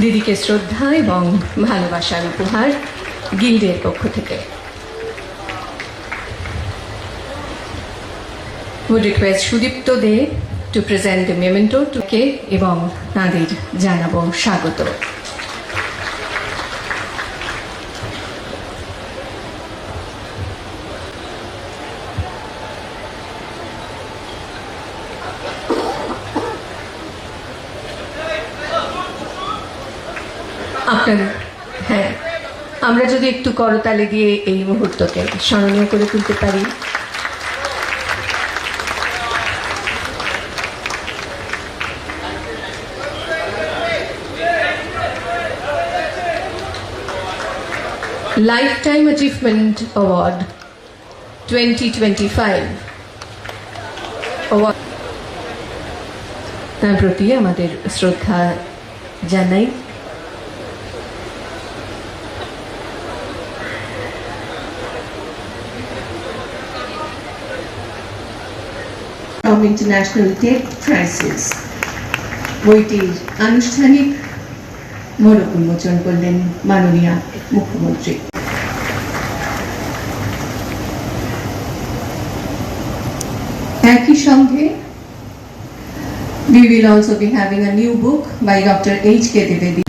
দিদিকে শ্রদ্ধা এবং ভালোবাসার উপহার গিল্ডের পক্ষ থেকে। Would request Sudipta De to present the memento টুকে এবং তাঁদের জানাব স্বাগত। আপনার হ্যাঁ আমরা যদি একটু করতালি দিয়ে এই মুহূর্তকে স্মরণীয় করে তুলতে পারি। Lifetime Achievement Award 2025 Award তার প্রতি আমাদের শ্রদ্ধা জানাই। From International Tech Crisis বইটির আনুষ্ঠানিক মোড়ক উন্মোচন করলেন মাননীয় মুখ্যমন্ত্রী একই সঙ্গে we will also be having a new book by Dr. H. K. Dwivedi.